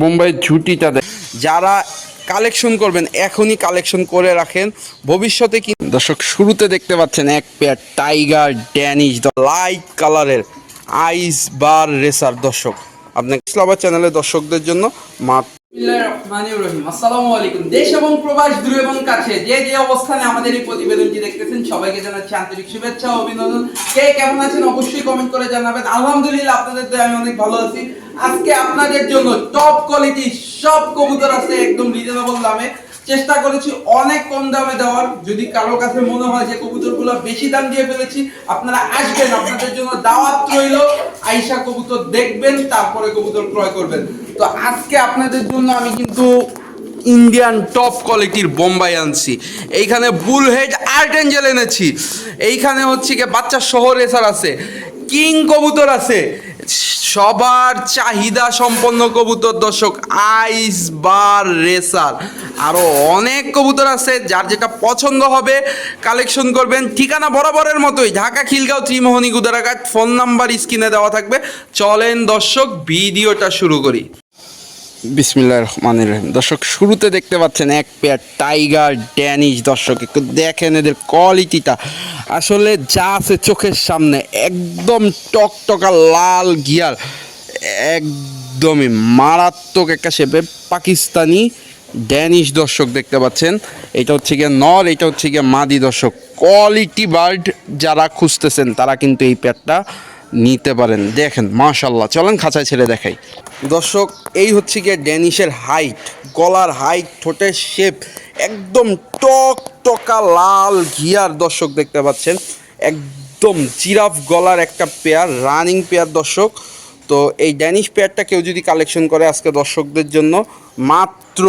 বোম্বাই ঝুটিটা দেয় যারা কালেকশন করবেন, এখনই কালেকশন করে রাখেন। ভবিষ্যতে কি দর্শক, শুরুতে দেখতে পাচ্ছেন এক pair tiger Danish the light কালারের আইস বার রেসার দর্শক। আপনার ইসলামাবাদ চ্যানেলের দর্শকদের জন্য আলাইকুম। দেশ এবং প্রবাস দূর এবং কাছে, যে যে অবস্থানে আমাদের এই প্রতিবেদনটি দেখতেছেন, সবাইকে জানাচ্ছি আন্তরিক শুভেচ্ছা অভিনন্দন। কে কেমন আছেন অবশ্যই কমেন্ট করে জানাবেন। আলহামদুলিল্লাহ, আপনাদের আমি অনেক ভালো আছি। আজকে আপনাদের জন্য টপ কোয়ালিটি সব কবুতর আছে একদম রিজনেবল দামে। চেষ্টা করেছি অনেক কম দামে দেওয়ার। যদি কারও কাছে মনে হয় যে কবুতরগুলো বেশি দাম দিয়ে ফেলেছি, আপনারা আসবেন, আপনাদের জন্য দাওয়াত রইল। আইসা কবুতর দেখবেন, তারপরে কবুতর ক্রয় করবেন। তো আজকে আপনাদের জন্য আমি কিন্তু ইন্ডিয়ান টপ কোয়ালিটির বোম্বাই আনছি। এইখানে বুল হেড আর্ট এঞ্জেল এনেছি। এইখানে হচ্ছে কি বাচ্চা শহর রেসার আছে। কিং কবুতর আছে। সবার চাহিদা সম্পন্ন কবুতর দর্শক আইস বার রেসার আরও অনেক কবুতর আছে, যার যেটা পছন্দ হবে কালেকশন করবেন। ঠিকানা বরাবরের মতোই, ঢাকা খিলগাঁও ত্রিমোহনী গুদারাঘাট। ফোন নাম্বার স্ক্রিনে দেওয়া থাকবে। চলেন দর্শক, ভিডিওটা শুরু করি। বিসমিল্লাহ রহমানির রহিম। দর্শক, শুরুতে দেখতে পাচ্ছেন এক পেয়ার টাইগার ড্যানিশ দর্শক। একটু দেখেন এদের কোয়ালিটিটা আসলে যা আছে চোখের সামনে, একদম টকটকা লাল গিয়ার। একদমই মারাত্মক একটা শেপে পাকিস্তানি ড্যানিশ দর্শক দেখতে পাচ্ছেন। এটা হচ্ছে গিয়ে নর, এটা হচ্ছে গিয়ে মাদি দর্শক। কোয়ালিটি বার্ড যারা খুঁজতেছেন, তারা কিন্তু এই পেয়ারটা নিতে পারেন। দেখেন মাশাল্লাহ চলেন খাঁচায় ছেড়ে দেখাই। দর্শক, এই হচ্ছে গিয়ে ড্যানিশের হাইট গলার হাইট ঠোঁটের শেপ একদম টক টকা লাল ঘিয়ার দর্শক দেখতে পাচ্ছেন। একদম জিরাফ গলার একটা পেয়ার রানিং পেয়ার দর্শক। তো এই ড্যানিশ পেয়ারটা কেউ যদি কালেকশন করে আজকে দর্শকদের জন্য, মাত্র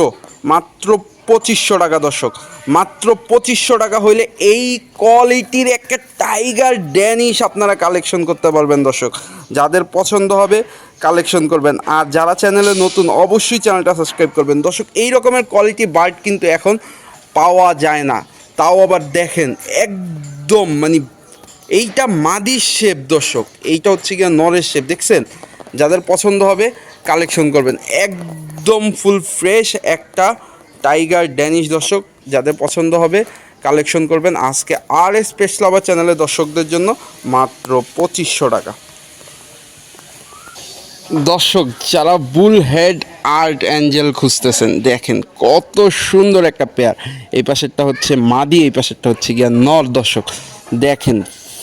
মাত্র পঁচিশশো টাকা দর্শক। মাত্র পঁচিশশো টাকা হইলে এই কোয়ালিটির একটা টাইগার ড্যানিশ আপনারা কালেকশন করতে পারবেন, দর্শক। যাদের পছন্দ হবে, কালেকশন করবেন। আর যারা চ্যানেলে নতুন, অবশ্যই চ্যানেলটা সাবস্ক্রাইব করবেন। দর্শক, এই রকমের কোয়ালিটি বার্ড কিন্তু এখন পাওয়া যায় না। তাও আবার দেখেন, একদম মানে এইটা মাদির শেপ, দর্শক। এইটা হচ্ছে গিয়ে নরের শেপ, দেখছেন? যাদের পছন্দ হবে, কালেকশন করবেন। একদম ফুল ফ্রেশ একটা টাইগার ড্যানিশ, দর্শক। যাদের পছন্দ হবে কালেকশন করবেন আজকে আর এস আবার চ্যানেলের দর্শকদের জন্য মাত্র পঁচিশশো টাকা। দর্শক, যারা বুল হেড আর্ট অ্যাঞ্জেল খুঁজতেছেন, দেখেন কত সুন্দর একটা পেয়ার। এই পাশেরটা হচ্ছে মাদি, এই পাশেরটা হচ্ছে গিয়া নর। দর্শক, দেখেন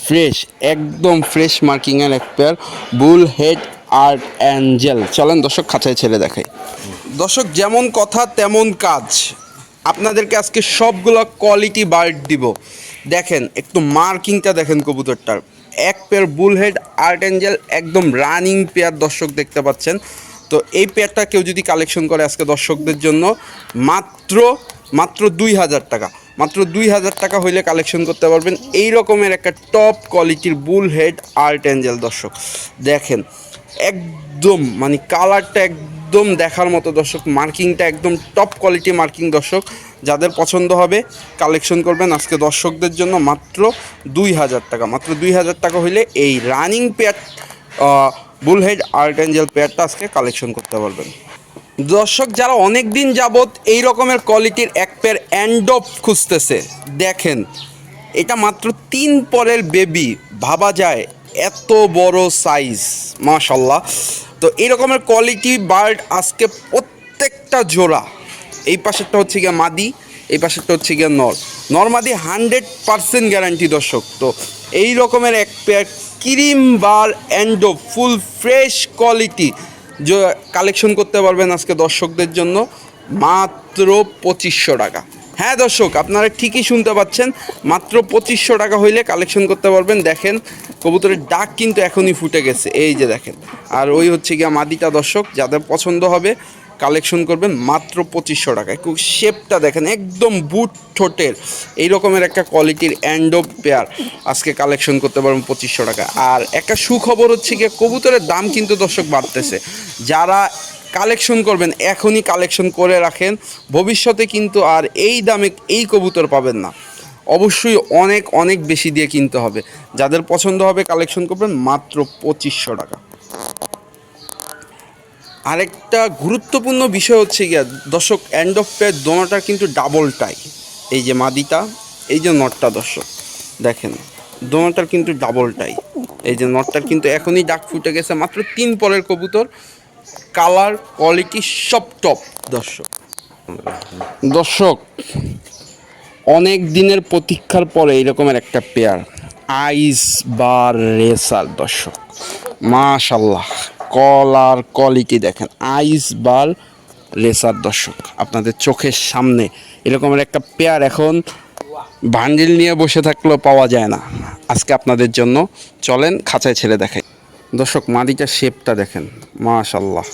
ফ্রেশ, একদম ফ্রেশ মার্কিংয়ের এক pair bull head art angel. চলেন দর্শক, খাঁচায় ছেড়ে দেখাই। দর্শক, যেমন কথা তেমন কাজ। আপনাদেরকে আজকে সবগুলো কোয়ালিটি বার্ড দিব। দেখেন, একটু মার্কিংটা দেখেন কবুতরটার। এক পেয়ার বুলহেড আর্ট অ্যাঞ্জেল একদম রানিং পেয়ার দর্শক দেখতে পাচ্ছেন। তো এই পেয়ারটা কেউ যদি কালেকশন করে আজকে দর্শকদের জন্য, মাত্র মাত্র দুই হাজার টাকা। মাত্র দুই হাজার টাকা হইলে কালেকশন করতে পারবেন। এই রকমের একটা টপ কোয়ালিটির বুল হেড আর্ট অ্যাঞ্জেল দর্শক। দেখেন একদম মানে কালারটা একদম দেখার মতো দর্শক মার্কিংটা একদম টপ কোয়ালিটি মার্কিং দর্শক। যাদের পছন্দ হবে কালেকশন করবেন আজকে দর্শকদের জন্য মাত্র দুই হাজার টাকা। মাত্র দুই হাজার টাকা হইলে এই running pair bullhead art angel পেয়ারটা আজকে কালেকশন করতে পারবেন। দর্শক, যারা অনেক দিন যাবৎ এই রকমের কোয়ালিটির এক পেয়ার অ্যান্ডপ খুঁজতেছে, দেখেন, এটা মাত্র তিন পরের বেবি ভাবা যায় এত বড় সাইজ মাশাল্লাহ তো এই রকমের কোয়ালিটি বার্ড আজকে প্রত্যেকটা জোড়া। এই পাশেরটা হচ্ছে গিয়ে মাদি, এই পাশেরটা হচ্ছে গিয়ে নর। নর্মাদি হান্ড্রেড পারসেন্ট গ্যারান্টি দর্শক। তো এই রকমের এক পেয়ার ক্রিম বার অ্যান্ডো ফুল ফ্রেশ কোয়ালিটি কালেকশন করতে পারবেন আজকে দর্শকদের জন্য। মাত্র পঁচিশশো টাকা। হ্যাঁ দর্শক, আপনারা ঠিকই শুনতে পাচ্ছেন। মাত্র পঁচিশশো টাকা হইলে কালেকশন করতে পারবেন। দেখেন, কবুতরের ডাক কিন্তু এখনই ফুটে গেছে। এই যে দেখেন, আর ওই হচ্ছে গিয়া মাদিটা দর্শক, যাদের পছন্দ হবে কালেকশন করবেন মাত্র পঁচিশশো টাকায়। খুব শেপটা দেখেন, একদম বুট ঠোঁটের। এই রকমের একটা কোয়ালিটির অ্যান্ডো পেয়ার আজকে কালেকশন করতে পারবেন পঁচিশশো টাকা আর একটা সুখবর হচ্ছে গিয়ে, কবুতরের দাম কিন্তু দর্শক বাড়তেছে। যারা কালেকশন করবেন, এখনই কালেকশন করে রাখেন। ভবিষ্যতে কিন্তু আর এই দামে এই কবুতর পাবেন না। অবশ্যই অনেক অনেক বেশি দিয়ে কিনতে হবে। যাদের পছন্দ হবে কালেকশন করবেন, মাত্র পঁচিশশো টাকা। আরেকটা গুরুত্বপূর্ণ বিষয় হচ্ছে গিয়া, দর্শক এন্ড অফ পেয়ার দোনোটা কিন্তু ডাবল টাই এই যে মাদিটা এই যে নটটা দর্শক, দেখেন, দোনোটার কিন্তু ডাবল টাই এই যে নটটার কিন্তু এখনই ডাক ফুটে গেছে, মাত্র তিন পরের কবুতর। কালার, কোয়ালিটি সব টপ। দর্শক দর্শক, অনেক দিনের প্রতীক্ষার পরে এরকমের একটা পেয়ার আইস বার রেসার দর্শক। মাশাল্লাহ কলার কোয়ালিটি দেখেন আইস বার রেসার দর্শক। আপনাদের চোখের সামনে এরকমের একটা পেয়ার এখন বান্ডিল নিয়ে বসে থাকলেও পাওয়া যায় না। আজকে আপনাদের জন্য চলেন, খাঁচায় ছেড়ে দেখাই। দর্শক মাদিটার শেপটা দেখেন। মাশাল্লাহ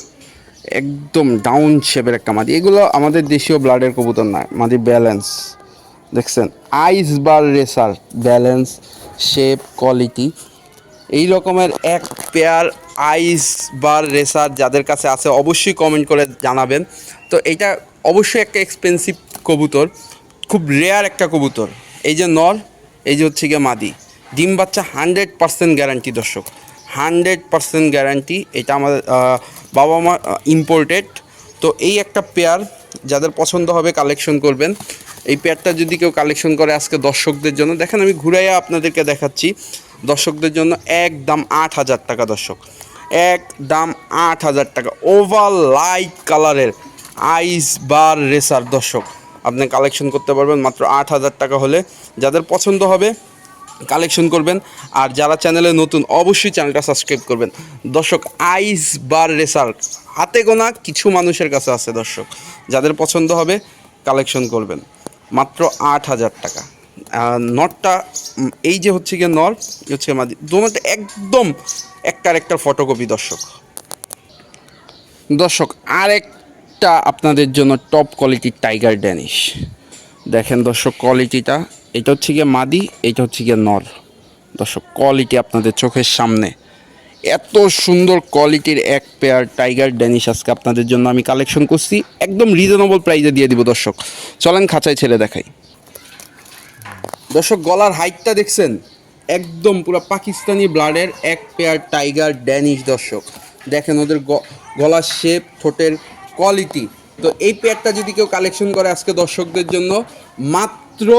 একদম ডাউন শেপের একটা মাদি। এগুলো আমাদের দেশীয় ব্লাডের কবুতর না মাদি ব্যালেন্স দেখছেন? Ice bar racer balance shape quality এই রকমের এক পেয়ার আইস বার রেসার যাদের কাছে আছে, অবশ্যই কমেন্ট করে জানাবেন। তো এটা অবশ্যই একটা এক্সপেন্সিভ কবুতর। খুব রেয়ার একটা কবুতর। এই যে নর, এই যে হচ্ছে গিয়ে মাদি। ডিম বাচ্চা হান্ড্রেড পার্সেন্ট গ্যারান্টি দর্শক। হান্ড্রেড পার্সেন্ট গ্যারান্টি, এটা আমাদের বাবা মা ইম্পোর্টেড তো এই একটা পেয়ার যাদের পছন্দ হবে কালেকশন করবেন। এই পেয়ারটা যদি কেউ কালেকশন করে আজকে দর্শকদের জন্য, দেখেন আমি ঘুরাইয়া আপনাদেরকে দেখাচ্ছি। দর্শকদের জন্য এক দাম আট হাজার টাকা দর্শক। এক দাম আট হাজার টাকা। ওভার লাইট কালারের আইস বার রেসার দর্শক। আপনি কালেকশন করতে পারবেন মাত্র আট হাজার টাকা হলে। যাদের পছন্দ হবে কালেকশন করবেন। আর যারা চ্যানেলে নতুন, অবশ্যই চ্যানেলটা সাবস্ক্রাইব করবেন। দর্শক আইস বার রেসার হাতে গোনা কিছু মানুষের কাছে আছে দর্শক। যাদের পছন্দ হবে কালেকশন করবেন। মাত্র আট হাজার টাকা। নটটা এই যে হচ্ছে গিয়ে নর হচ্ছে মাদি। দোনোটা একদম একটার একটা ফটোকপি দর্শক। দর্শক, আরেকটা আপনাদের জন্য টপ কোয়ালিটির টাইগার ড্যানিশ দেখেন দর্শক কোয়ালিটিটা এটা হচ্ছে গিয়ে মাদি, এটা হচ্ছে গিয়ে নর। দর্শক কোয়ালিটি আপনাদের চোখের সামনে। এত সুন্দর কোয়ালিটির এক পেয়ার টাইগার ড্যানিশ আজকে আপনাদের জন্য আমি কালেকশন করছি। একদম রিজনেবল প্রাইসে দিয়ে দিব দর্শক। চলেন খাঁচায় ছেড়ে দেখাই। দর্শক, গলার হাইটটা দেখছেন? একদম পুরো পাকিস্তানি ব্লাডের এক পেয়ার টাইগার ড্যানিশ দর্শক। দেখেন ওদের গলার শেপ ঠোঁটের কোয়ালিটি তো এই পেয়ারটা যদি কেউ কালেকশন করে আজকে দর্শকদের জন্য মাত্র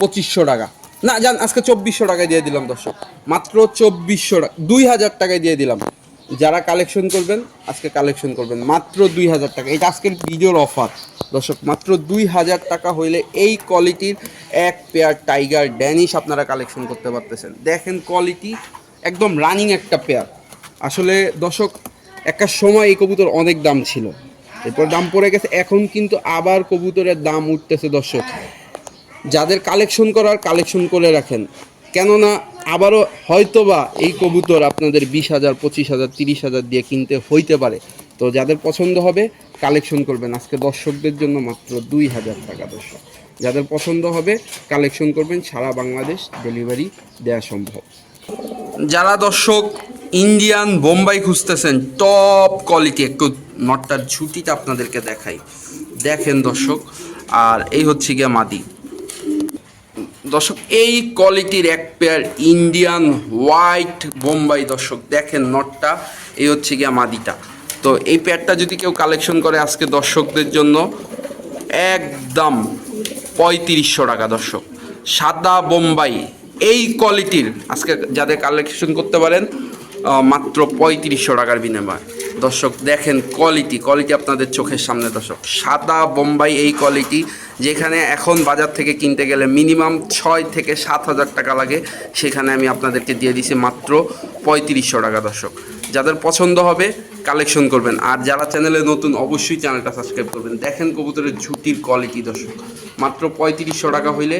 পঁচিশশো টাকা। না, জান, আজকে চব্বিশশো টাকায় দিয়ে দিলাম, দর্শক। মাত্র চব্বিশশো টাকা, দুই হাজার টাকায় দিয়ে দিলাম। যারা কালেকশন করবেন, আজকে কালেকশন করবেন, মাত্র দুই হাজার টাকা। এটা আজকের ভিডিওর অফার দর্শক, মাত্র দুই হাজার টাকা হইলে এই কোয়ালিটির এক পেয়ার টাইগার ড্যানিশ আপনারা কালেকশন করতে পারতেছেন। দেখেন কোয়ালিটি একদম রানিং একটা পেয়ার আসলে, দর্শক, একটা সময় এই কবুতর অনেক দাম ছিল। এরপর দাম পড়ে গেছে, এখন কিন্তু আবার কবুতরের দাম উঠতেছে, দর্শক। যাদের কালেকশন করার কালেকশন করে রাখেন। কেননা, আবারও হয়তোবা এই কবুতর আপনাদের বিশ হাজার, পঁচিশ হাজার, তিরিশ হাজার দিয়ে কিনতে হইতে পারে। তো যাদের পছন্দ হবে কালেকশন করবেন। আজকে দর্শকদের জন্য মাত্র দুই হাজার টাকা দর্শক। যাদের পছন্দ হবে কালেকশন করবেন। সারা বাংলাদেশ ডেলিভারি দেওয়া সম্ভব। যারা দর্শক ইন্ডিয়ান বোম্বাই খুঁজতেছেন টপ কোয়ালিটি একটু নটটার ঝুটিটা আপনাদেরকে দেখাই। দেখেন দর্শক, আর এই হচ্ছে গিয়ে মাদি। দর্শক, এই কোয়ালিটির এক পেয়ার ইন্ডিয়ান হোয়াইট বোম্বাই দর্শক, দেখেন নটটা এই হচ্ছে গিয়া মাদিটা। তো এই পেয়ারটা যদি কেউ কালেকশন করে আজকে দর্শকদের জন্য, একদম পঁয়ত্রিশশো টাকা দর্শক। সাদা বোম্বাই এই কোয়ালিটির আজকে যাদের কালেকশন করতে পারেন মাত্র পঁয়ত্রিশশো টাকার বিনিময়। দর্শক, দেখেন কোয়ালিটি কোয়ালিটি আপনাদের চোখের সামনে দর্শক। সাদা বোম্বাই এই কোয়ালিটি যেখানে এখন বাজার থেকে কিনতে গেলে মিনিমাম ছয় থেকে সাত হাজার টাকা লাগে, সেখানে আমি আপনাদেরকে দিয়ে দিছি মাত্র পঁয়ত্রিশশো টাকা দর্শক। যাদের পছন্দ হবে কালেকশন করবেন। আর যারা চ্যানেলে নতুন, অবশ্যই চ্যানেলটা সাবস্ক্রাইব করবেন। দেখেন কবুতরের ঝুটির কোয়ালিটি দর্শক। মাত্র পঁয়ত্রিশশো টাকা হইলে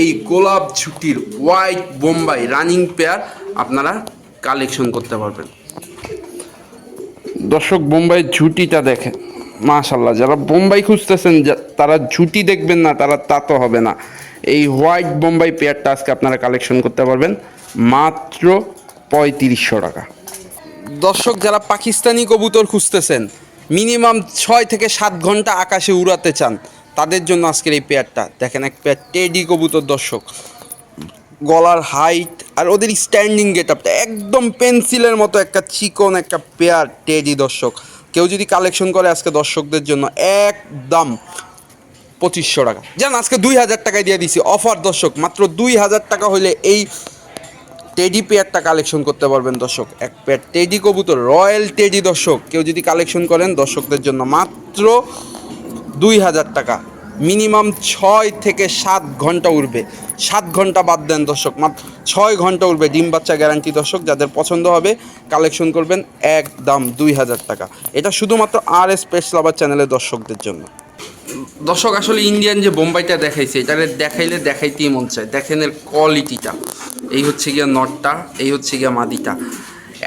এই গোলাপ ঝুটির হোয়াইট বোম্বাই রানিং পেয়ার আপনারা কালেকশন করতে পারবেন। দর্শক বোম্বাই ঝুটিটা দেখেন। মাশাল্লাহ যারা বোম্বাই খুঁজতেছেন তারা ঝুটি দেখবেন না তারা তা তো হবে না। এই হোয়াইট বোম্বাই পেয়ারটা আজকে আপনারা কালেকশন করতে পারবেন মাত্র পঁয়ত্রিশশো টাকা। দর্শক যারা পাকিস্তানি কবুতর খুঁজতেছেন মিনিমাম ছয় থেকে সাত ঘণ্টা আকাশে উড়াতে চান তাদের জন্য আজকের এই পেয়ারটা। দেখেন এক পেয়ার টেডি কবুতর দর্শক। গলার হাইট আর ওদের স্ট্যান্ডিং গেট আপটা একদম পেন্সিলের মতো একটা চিকন একটা পেয়ার টেডি দর্শক। কেউ যদি কালেকশন করে আজকে দর্শকদের জন্য একদম পঁচিশশো টাকা। জান, আজকে দুই হাজার টাকায় দিয়ে দিছি অফার দর্শক। মাত্র দুই হাজার টাকা হলে এই টেডি পেয়ারটা কালেকশন করতে পারবেন দর্শক। এক পেয়ার টেডি কবুতর, রয়্যাল টেডি দর্শক। কেউ যদি কালেকশন করেন দর্শকদের জন্য মাত্র দুই হাজার টাকা। মিনিমাম ছয় থেকে সাত ঘণ্টা উঠবে সাত ঘণ্টা বাদ দেন দর্শক, মাত্র ছয় ঘণ্টা উঠবে ডিম বাচ্চা গ্যারান্টি দর্শক, যাদের পছন্দ হবে কালেকশন করবেন এক দাম দুই হাজার টাকা। এটা শুধুমাত্র আর এস পেটস লাভার চ্যানেলের দর্শকদের জন্য। দর্শক, আসলে ইন্ডিয়ান যে বোম্বাইটা দেখাইছে এটা দেখাইলে দেখাইতেই মন চায়। দেখেন এর কোয়ালিটিটা এই হচ্ছে গিয়া নটটা, এই হচ্ছে গিয়া মাদিটা।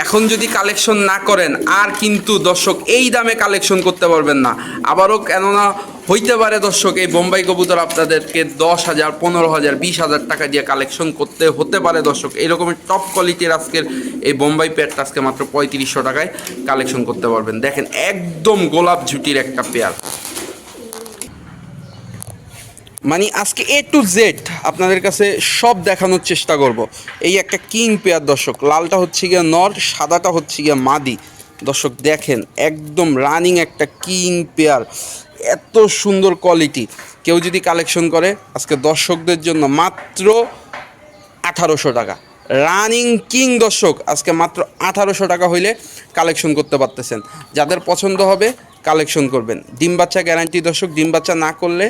এখন যদি কালেকশন না করেন, আর কিন্তু দর্শক এই দামে কালেকশন করতে পারবেন না। আবারও কেননা হইতে পারে দর্শক, এই বোম্বাই কবুতর আপনাদেরকে দশ হাজার, পনেরো হাজার, বিশ হাজার টাকা দিয়ে কালেকশন করতে হতে পারে দর্শক। এইরকমের টপ কোয়ালিটির আজকের এই বোম্বাই পেয়ারটা আজকে মাত্র পঁয়ত্রিশশো টাকায় কালেকশন করতে পারবেন। দেখেন, একদম গোলাপ ঝুটির একটা পেয়ার মানে আজকে এ টু জেড আপনাদের কাছে সব দেখানোর চেষ্টা করব। এই একটা কিং পেয়ার দর্শক, লালটা হচ্ছে গিয়ে নর, সাদাটা হচ্ছে গিয়ে মাদি। দর্শক দেখেন, একদম রানিং একটা কিং পেয়ার, এত সুন্দর কোয়ালিটি কেউ যদি কালেকশন করে, আজকে দর্শকদের জন্য মাত্র আঠারোশো টাকা। রানিং কিং দর্শক, আজকে মাত্র আঠারোশো টাকা হইলে কালেকশন করতে পারতেছেন। যাদের পছন্দ হবে কালেকশন করবেন। ডিম বাচ্চা গ্যারান্টি দর্শক, ডিম বাচ্চা না করলে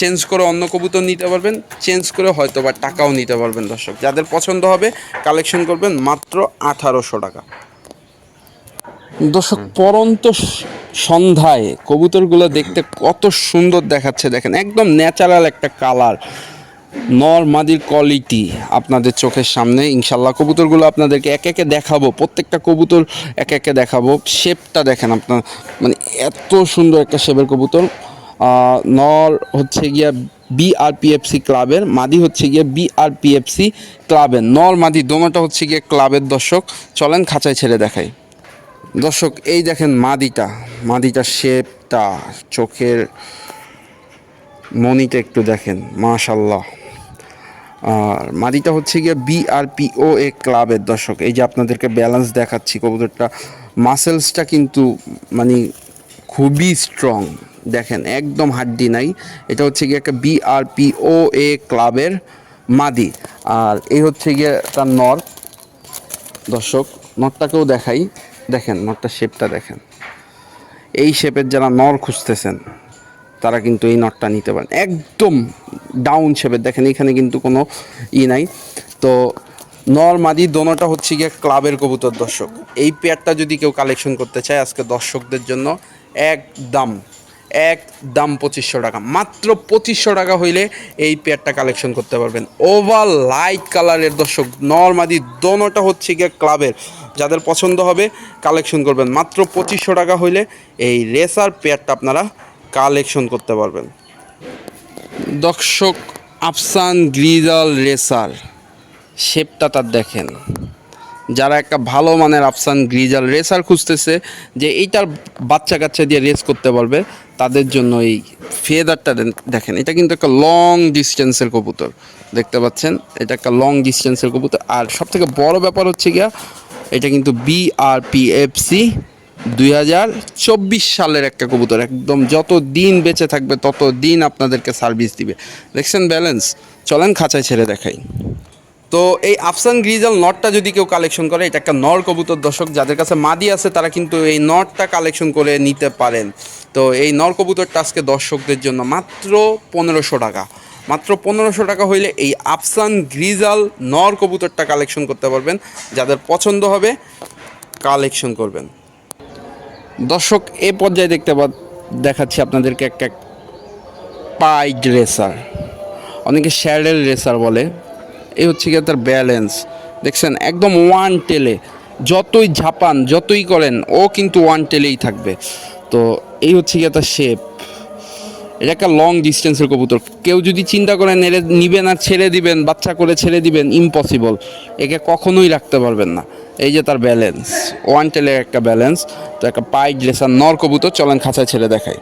চেঞ্জ করে অন্য কবুতর নিতে পারবেন, চেঞ্জ করে হয়তো বা টাকাও নিতে পারবেন দর্শক। যাদের পছন্দ হবে কালেকশন করবেন মাত্র আঠারোশো টাকা। দর্শক, পরন্ত সন্ধ্যায় কবুতরগুলো দেখতে কত সুন্দর দেখাচ্ছে, দেখেন, একদম ন্যাচারাল একটা কালার নর মাদির কোয়ালিটি আপনাদের চোখের সামনে। ইনশাল্লাহ কবুতরগুলো আপনাদেরকে একে একে দেখাবো, প্রত্যেকটা কবুতর একে একে দেখাবো। শেপটা দেখেন আপনার মানে এত সুন্দর একটা শেপের কবুতর। নর হচ্ছে গিয়া বিআরপিএফসি ক্লাবের, মাদি হচ্ছে গিয়ে বিআরপিএফসি ক্লাবের। নর মাদি দোনোটা হচ্ছে গিয়ে ক্লাবের দর্শক। চলেন খাঁচায় ছেড়ে দেখাই। দর্শক, এই দেখেন মাদিটা। মাদিটার শেপটা, চোখের মনিটা একটু দেখেন মাশাল্লাহ আর মাদিটা হচ্ছে গিয়ে বিআরপিও এ ক্লাবের দর্শক। এই যে আপনাদেরকে ব্যালেন্স দেখাচ্ছি কবুতরটা। মাসেলসটা কিন্তু মানে খুবই স্ট্রং দেখেন, একদম হাড্ডি নাই। এটা হচ্ছে গিয়ে একটা বিআরপিও এ ক্লাবের মাদি। আর এই হচ্ছে গিয়ে তার নর। দর্শক নটটাকেও দেখাই। দেখেন নটটার শেপটা দেখেন। এই শেপের যারা নর খুঁজতেছেন, তারা কিন্তু এই নটটা নিতে পারেন। একদম ডাউন শেপের দেখেন, এখানে কিন্তু কোনো ই নাই। তো নর, মাদি দোনোটা হচ্ছে গিয়ে ক্লাবের কবুতর, দর্শক। এই পেয়ারটা যদি কেউ কালেকশন করতে চায়, আজকে দর্শকদের জন্য একদম এক দাম পঁচিশশো টাকা। মাত্র পঁচিশশো টাকা হইলে এই পেয়ারটা কালেকশন করতে পারবেন। ওভার লাইট কালারের দর্শক, নর্মাদি দোনোটা হচ্ছে গিয়ে ক্লাবের যাদের পছন্দ হবে কালেকশন করবেন। মাত্র পঁচিশশো টাকা হইলে এই রেসার পেয়ারটা আপনারা কালেকশন করতে পারবেন। দর্শক আফসান গ্রিজাল রেসার শেপটা তার দেখেন। যারা একটা ভালো মানের আফসান গ্রিজাল রেসার খুঁজতেছে, যে এইটার বাচ্চা কাচ্চা দিয়ে রেস করতে পারবে তাদের জন্য এই ফেদারটা দেখেন, এটা কিন্তু একটা লং ডিস্টেন্সের কবুতর। দেখতে পাচ্ছেন? এটা একটা লং ডিস্টেন্সের কবুতর। আর সব থেকে বড় ব্যাপার হচ্ছে গিয়া, এটা কিন্তু বিআরপিএফসি দুই হাজার চব্বিশ সালের একটা কবুতর। একদম যত দিন বেঁচে থাকবে, তত দিন আপনাদেরকে সার্ভিস দিবে। দেখছেন ব্যালেন্স চলেন খাঁচায় ছেড়ে দেখাই। তো এই আফসান গ্রিজাল নটটা যদি কেউ কালেকশন করে, এটা একটা নর কবুতর দর্শক, যাদের কাছে মাদি আছে, তারা কিন্তু এই নটটা কালেকশন করে নিতে পারেন। তো এই নর কবুতরটা আজকে দর্শকদের জন্য মাত্র পনেরোশো টাকা। মাত্র পনেরোশো টাকা হইলে এই আফসান গ্রিজাল নর কবুতরটা কালেকশন করতে পারবেন। যাদের পছন্দ হবে কালেকশন করবেন। দর্শক, এ পর্যায়ে দেখতে পা দেখাচ্ছি আপনাদেরকে একটা পাইড রেসার। অনেকে শ্যাডেল রেসার বলে। এই হচ্ছে গিয়ে তার ব্যালেন্স দেখছেন, একদম ওয়ান টেলে যতই ঝাপান, যতই করেন, ও কিন্তু ওয়ান টেলেই থাকবে। তো এই হচ্ছে গিয়ে তার শেপ এটা একটা লং ডিস্টেন্সের কবুতর। কেউ যদি চিন্তা করেন এর নিবেন আর ছেড়ে দিবেন, বাচ্চা করে ছেড়ে দিবেন ইম্পসিবল একে কখনোই রাখতে পারবেন না। এই যে তার ব্যালেন্স ওয়ান টেলের একটা ব্যালেন্স তো একটা পাইড রেসার নর কবুতর। চলেন খাঁচায় ছেড়ে দেখাই।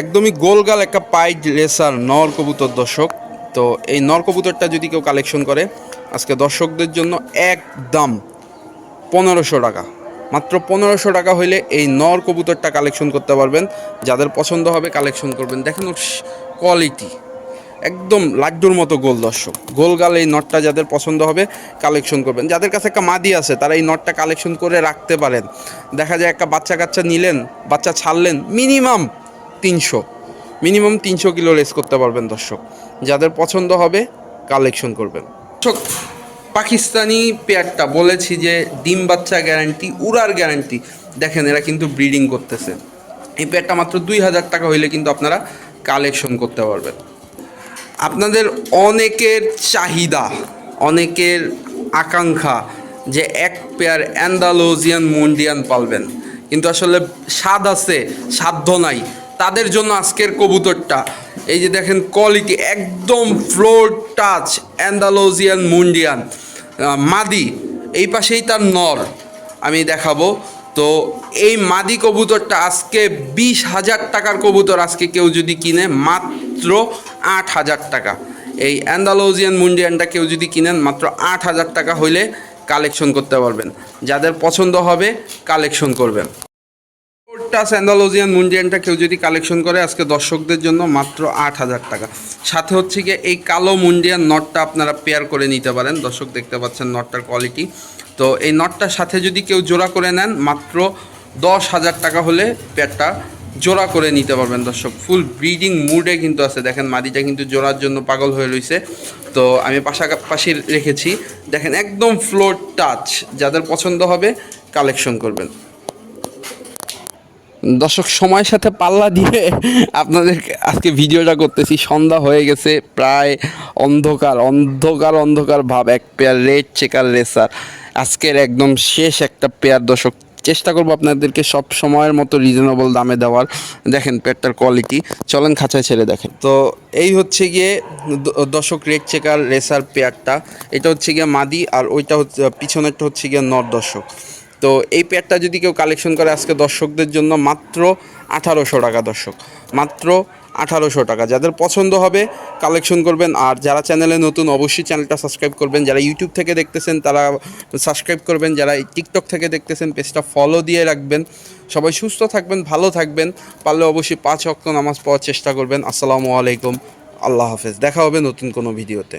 একদমই গোলগাল একটা পাইড রেসার নর কবুতর দর্শক। তো এই নর কবুতরটা যদি কেউ কালেকশন করে, আজকে দর্শকদের জন্য একদম পনেরোশো টাকা। মাত্র পনেরোশো টাকা হইলে এই নর কবুতরটা কালেকশন করতে পারবেন। যাদের পছন্দ হবে কালেকশন করবেন। দেখেন ওর কোয়ালিটি একদম লাড্ডুর মতো গোল দর্শক। গোল গাল এই নটটা যাদের পছন্দ হবে কালেকশন করবেন। যাদের কাছে একটা মাদি আছে, তারা এই নটটা কালেকশন করে রাখতে পারেন। দেখা যায় একটা বাচ্চা কাচ্চা নিলেন, বাচ্চা ছাড়লেন মিনিমাম তিনশো। মিনিমাম তিনশো কিলো রেস করতে পারবেন দর্শক। যাদের পছন্দ হবে কালেকশন করবেন। দর্শক, পাকিস্তানি পেয়ারটা বলেছি যে, ডিম বাচ্চা গ্যারান্টি উড়ার গ্যারান্টি দেখেন, এরা কিন্তু ব্রিডিং করতেছে। এই পেয়ারটা মাত্র দুই হাজার টাকা হইলে কিন্তু আপনারা কালেকশন করতে পারবেন। আপনাদের অনেকের চাহিদা, অনেকের আকাঙ্ক্ষা যে এক পেয়ার অ্যান্ডালোজিয়ান মন্ডিয়ান পালবেন। কিন্তু আসলে স্বাদ আছে সাধ্য নাই। তাদের জন্য আজকের কবুতরটা। এই যে দেখেন কোয়ালিটি একদম ফ্লোর টাচ অ্যান্ডালোজিয়ান মুন্ডিয়ান মাদি। এই পাশেই তার নর, আমি দেখাবো। তো এই মাদি কবুতরটা আজকে বিশ হাজার টাকার কবুতর আজকে কেউ যদি কিনে, মাত্র আট হাজার টাকা। এই অ্যান্ডালোজিয়ান মুন্ডিয়ানটা কেউ যদি কিনেন, মাত্র আট হাজার টাকা হইলে কালেকশন করতে পারবেন। যাদের পছন্দ হবে কালেকশন করবেন। টাস অ্যান্ডালোজিয়ান মুন্ডিয়ানটা, কেউ যদি কালেকশন করে আজকে দর্শকদের জন্য মাত্র আট হাজার টাকা। সাথে হচ্ছে গিয়ে এই কালো মুন্ডিয়ান নটটা আপনারা পেয়ার করে নিতে পারেন। দর্শক দেখতে পাচ্ছেন নটটার কোয়ালিটি তো এই নটটার সাথে যদি কেউ জোড়া করে নেন, মাত্র দশ হাজার টাকা হলে পেয়ারটা জোড়া করে নিতে পারবেন দর্শক। ফুল ব্রিডিং মুডে কিন্তু আছে। দেখেন মাদিটা কিন্তু জোড়ার জন্য পাগল হয়ে রয়েছে তো আমি পাশাপাশি রেখেছি। দেখেন একদম ফ্লোর টাচ যাদের পছন্দ হবে, কালেকশন করবেন। দর্শক, সময়ের সাথে পাল্লা দিয়ে আপনাদের আজকে ভিডিওটা করতেছি। সন্ধ্যা হয়ে গেছে, প্রায় অন্ধকার অন্ধকার অন্ধকার ভাব, এক পেয়ার রেড চেকার রেসার। আজকের একদম শেষ একটা পেয়ার, দর্শক। চেষ্টা করব আপনাদেরকে সব সময়ের মতো রিজনেবল দামে দেওয়ার। দেখেন পেয়ারটার কোয়ালিটি চলেন খাঁচায় ছেড়ে দেখেন। তো এই হচ্ছে গিয়ে দ- দর্শক, রেড চেকার রেসার পেয়ারটা। এটা হচ্ছে গিয়ে মাদি আর ওইটা হচ্ছে, পিছনেরটা হচ্ছে গিয়ে নর দর্শক। তো এই পেয়ারটা যদি কেউ কালেকশন করে আজকে দর্শকদের জন্য মাত্র আঠারোশো টাকা দর্শক, মাত্র আঠারোশো টাকা। যাদের পছন্দ হবে কালেকশন করবেন, আর যারা চ্যানেলে নতুন অবশ্যই চ্যানেলটা সাবস্ক্রাইব করবেন। যারা ইউটিউব থেকে দেখতেছেন, তারা সাবস্ক্রাইব করবেন। যারা টিকটক থেকে দেখতেছেন পেজটা ফলো দিয়ে রাখবেন। সবাই সুস্থ থাকবেন, ভালো থাকবেন। পারলে অবশ্যই পাঁচ অক্ট নামাজ পড়ার চেষ্টা করবেন। আসসালামু আলাইকুম। আল্লাহ হাফেজ। দেখা হবে নতুন কোনো ভিডিওতে।